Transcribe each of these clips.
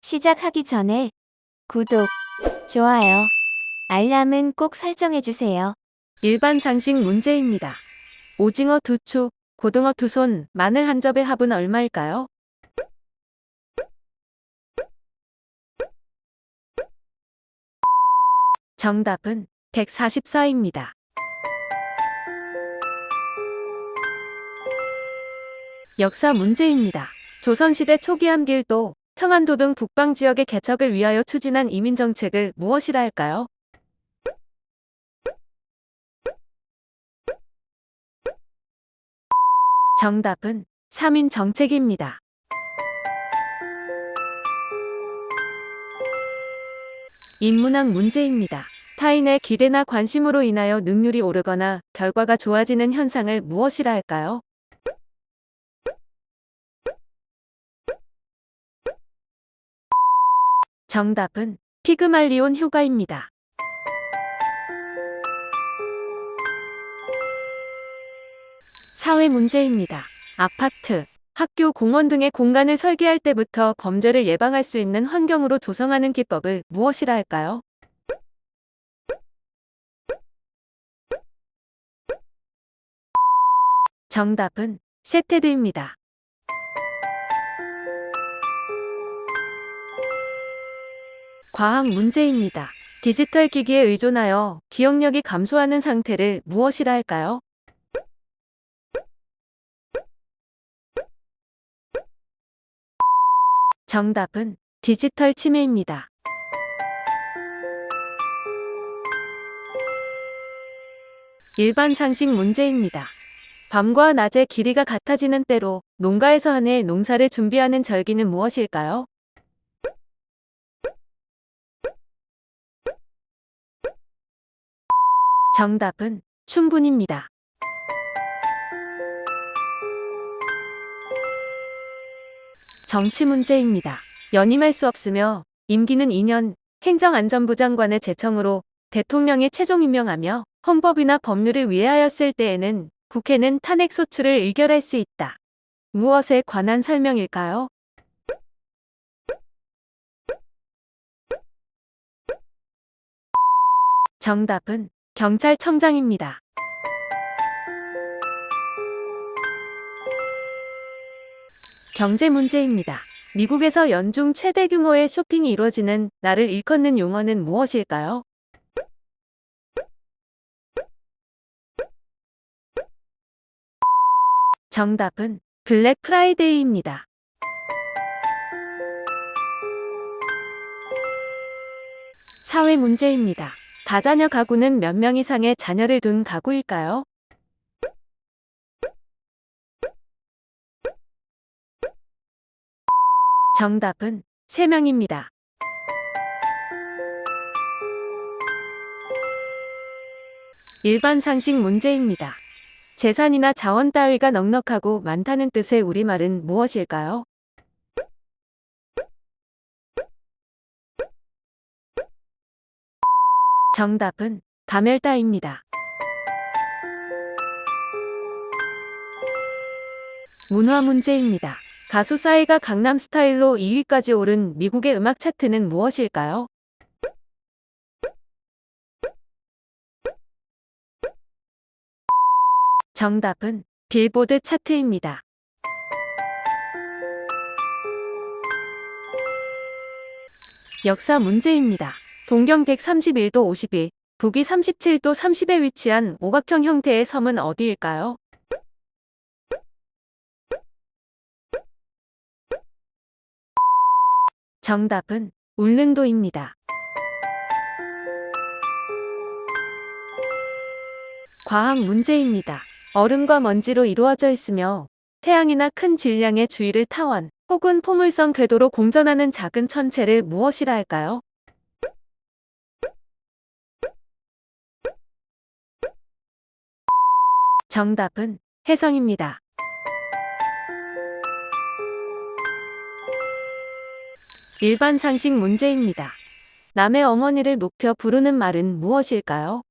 시작하기 전에 구독, 좋아요, 알람은 꼭 설정해주세요. 일반 상식 문제입니다. 오징어 두 축, 고등어 두 손, 마늘 한 접의 합은 얼마일까요? 정답은 144입니다. 역사 문제입니다. 조선시대 초기 함길도, 평안도 등 북방 지역의 개척을 위하여 추진한 이민 정책을 무엇이라 할까요? 정답은 3인 정책입니다. 인문학 문제입니다. 타인의 기대나 관심으로 인하여 능률이 오르거나 결과가 좋아지는 현상을 무엇이라 할까요? 정답은 피그말리온 효과입니다. 사회 문제입니다. 아파트, 학교, 공원 등의 공간을 설계할 때부터 범죄를 예방할 수 있는 환경으로 조성하는 기법을 무엇이라 할까요? 정답은 세테드입니다. 과학 문제입니다. 디지털 기기에 의존하여 기억력이 감소하는 상태를 무엇이라 할까요? 정답은 디지털 치매입니다. 일반 상식 문제입니다. 밤과 낮의 길이가 같아지는 때로 농가에서 한 해 농사를 준비하는 절기는 무엇일까요? 정답은 춘분입니다. 정치 문제입니다. 연임할 수 없으며 임기는 2년 행정안전부 장관의 제청으로 대통령이 최종 임명하며 헌법이나 법률을 위하였을 때에는 국회는 탄핵 소추를 의결할 수 있다. 무엇에 관한 설명일까요? 정답은 경찰청장입니다. 경제 문제입니다. 미국에서 연중 최대 규모의 쇼핑이 이루어지는 날을 일컫는 용어는 무엇일까요? 정답은 블랙 프라이데이입니다. 사회 문제입니다. 다자녀 가구는 몇 명 이상의 자녀를 둔 가구일까요? 정답은 3명입니다. 일반 상식 문제입니다. 재산이나 자원 따위가 넉넉하고 많다는 뜻의 우리말은 무엇일까요? 정답은 가멸다입니다. 문화 문제입니다. 가수 싸이가 강남 스타일로 2위까지 오른 미국의 음악 차트는 무엇일까요? 정답은 빌보드 차트입니다. 역사 문제입니다. 동경 131도 52, 북위 37도 30에 위치한 오각형 형태의 섬은 어디일까요? 정답은 울릉도입니다. 과학 문제입니다. 얼음과 먼지로 이루어져 있으며 태양이나 큰 질량의 주위를 타원 혹은 포물선 궤도로 공전하는 작은 천체를 무엇이라 할까요? 정답은 혜성입니다. 일반 상식 문제입니다. 남의 어머니를 높여 부르는 말은 무엇일까요?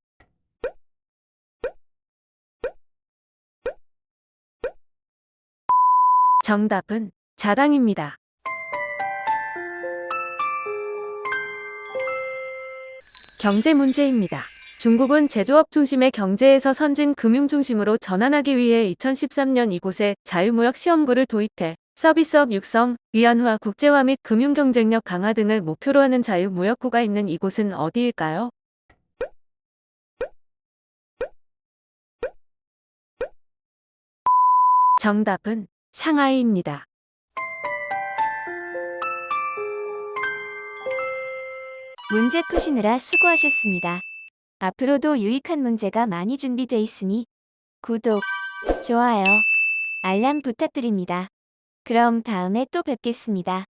정답은 자당입니다. 경제 문제입니다. 중국은 제조업 중심의 경제에서 선진 금융 중심으로 전환하기 위해 2013년 이곳에 자유무역 시험구를 도입해 서비스업 육성, 위안화 국제화 및 금융 경쟁력 강화 등을 목표로 하는 자유무역구가 있는 이곳은 어디일까요? 정답은 상하이입니다. 문제 푸시느라 수고하셨습니다. 앞으로도 유익한 문제가 많이 준비돼 있으니 구독, 좋아요, 알람 부탁드립니다. 그럼 다음에 또 뵙겠습니다.